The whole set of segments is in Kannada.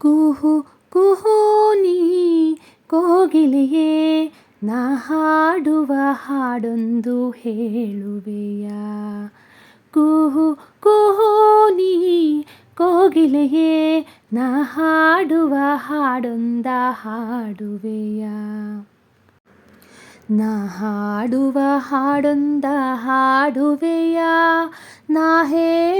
ಕುಹು ಕುಹು ನೀ ಕೋಗಿಲೆಯೇ, ನಾ ಹಾಡುವ ಹಾಡೊಂದು ಹೇಳುವೆಯ. ಕುಹು ಕುಹು ನೀ ಕೋಗಿಲೆಯೇ, ನಾ ಹಾಡುವ ಹಾಡೊಂದ ಹಾಡುವೆಯ. ನಾ ಹಾಡುವ ಹಾಡೊಂದ ಹಾಡುವೆಯ, ನಾ ಹೇಳುವ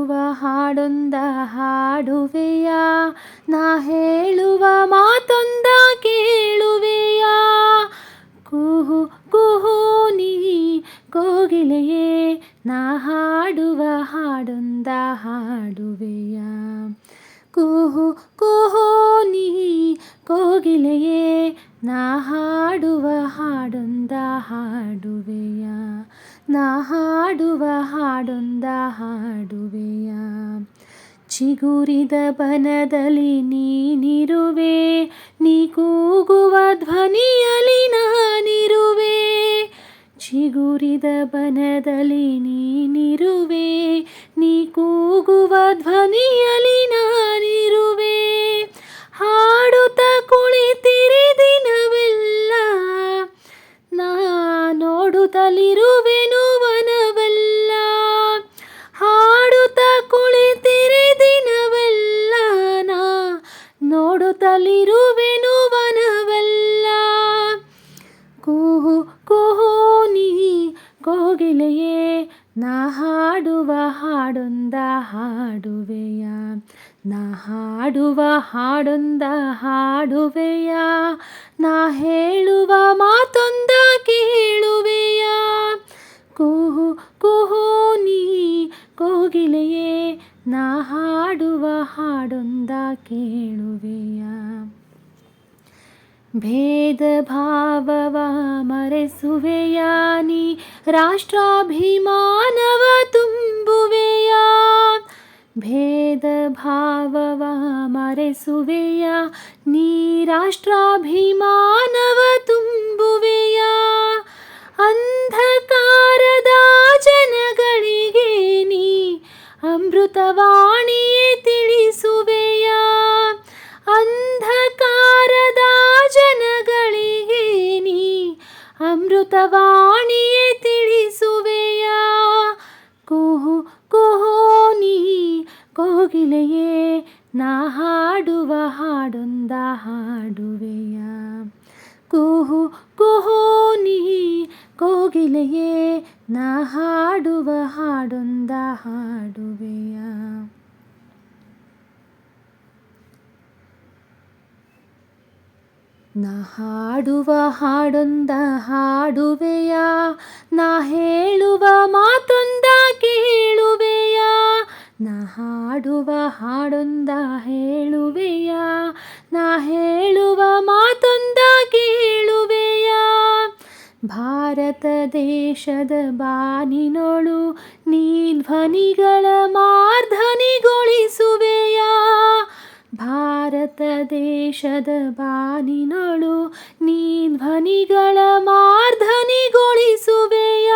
ಹಾಡುವ ಹಾಡೊಂದ ಹಾಡುವೆಯ, ನಾ ಹೇಳುವ ಮಾತೊಂದ ಕೇಳುವೆಯ. ಕುಹು ಕುಹು ನೀ ಕೋಗಿಲೆಯೇ, ನಾ ಹಾಡುವ ಹಾಡೊಂದ ಹಾಡುವೆಯ. ಕುಹು ಕುಹು ನೀ ಕೋಗಿಲೆಯೇ, ನಾ ಹಾಡೊಂದ ಹಾಡುವೆಯ? ಚಿಗುರಿದ ಬನದಲ್ಲಿ ನೀನಿರುವೆ, ನೀ ಕೂಗುವ ಧ್ವನಿಯಲ್ಲಿ ನಾನಿರುವೆ. ಚಿಗುರಿದ ಬನದಲ್ಲಿ ನೀನಿರುವೆ, ನೀ ಕೂಗುವ ಧ್ವನಿಯಲಿ ಕೋಗಿಲೆಯೇ ನಾ ಹಾಡುವ ಹಾಡೊಂದ ಹಾಡುವೆಯ. ನಾ ಹಾಡುವ ಹಾಡೊಂದ ಹಾಡುವೆಯ. ನಾ ಹೇಳುವ ಮಾತೊಂದ ಕೇಳುವೆಯ. ಕುಹು ಕುಹು ನೀ ಕೋಗಿಲೆಯೇ? ನಾ ಹಾಡುವ ಹಾಡೊಂದ ಕೇಳುವೆಯ. ಭೇದ ಭಾವವ ಮರೆಸುವೆಯ ನೀ ರಾಷ್ಟ್ರಾಭಿಮಾನವ ತುಂಬುವೆಯ ಭೇದ ಭಾವವ ಮರೆಸುವೆಯ ನೀ ರಾಷ್ಟ್ರಾಭಿಮಾನವ ಅಮೃತವಾಣಿಯೇ ತಿಳಿಸುವೆಯ. ಕುಹು ಕುಹು ನೀ, ಕೋಗಿಲೆಯೇ, ನಾ ಹಾಡುವ ಹಾಡೊಂದ ಹಾಡುವೆಯ. ಕುಹು ಕುಹು ನೀ, ಕೋಗಿಲೆಯೇ, ನಾ ಹಾಡುವ ಹಾಡೊಂದ ಹಾಡುವೆಯ. ನಾ ಹಾಡುವ ಹಾಡೊಂದ ಹಾಡುವೆಯ, ನಾ ಹೇಳುವ ಮಾತೊಂದ ಕೇಳುವೆಯ, ನಾ ಹಾಡುವ ಹಾಡೊಂದ ಹೇಳುವೆಯ, ನಾ ಹೇಳುವ ಮಾತೊಂದ ಕೇಳುವೆಯ. ಭಾರತ ದೇಶದ ಬಾನಿನೊಳು ನೀ ಧ್ವನಿಗಳ ಮಾರ್ಧನಿಗೊಳಿಸುವೆಯ ದೇಶದ ಬಾನಿನಳು ನೀ ಧ್ವನಿಗಳ ಮಾರ್ಧನಿಗೊಳಿಸುವೆಯ?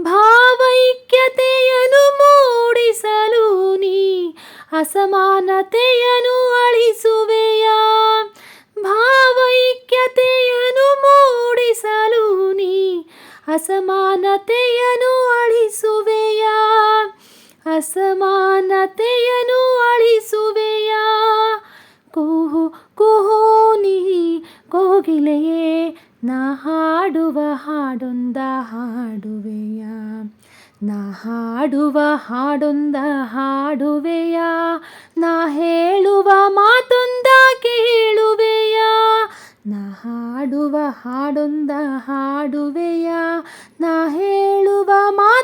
ಭಾವೈಕ್ಯತೆಯನ್ನು ಮೂಡಿಸಲು ನೀ ಅಸಮಾನತೆಯನ್ನು ಅಳಿಸುವೆಯ? ಭಾವೈಕ್ಯತೆಯನ್ನು ಮೂಡಿಸಲು ನೀ ಅಸಮಾನತೆಯನ್ನು ಅಳಿಸುವೆಯ? ಅಸಮಾನತೆಯನ್ನು ಅಳಿಸುವೆಯ? ಕುಹು, ಕುಹೂ ನೀ ಕೋಗಿಲೆಯೇ, ನಾ ಹಾಡುವ ಹಾಡೊಂದ ಹಾಡುವೆಯ? ನಾ ಹಾಡುವ ಹಾಡೊಂದ ಹಾಡುವೆಯ? ನಾ ಹೇಳುವ ಮಾತೊಂದ ಕೇಳುವೆಯ? ನಾ ಹಾಡುವ ಹಾಡೊಂದ ಹಾಡುವೆಯ? ನಾ ಹೇಳುವ ಮಾತು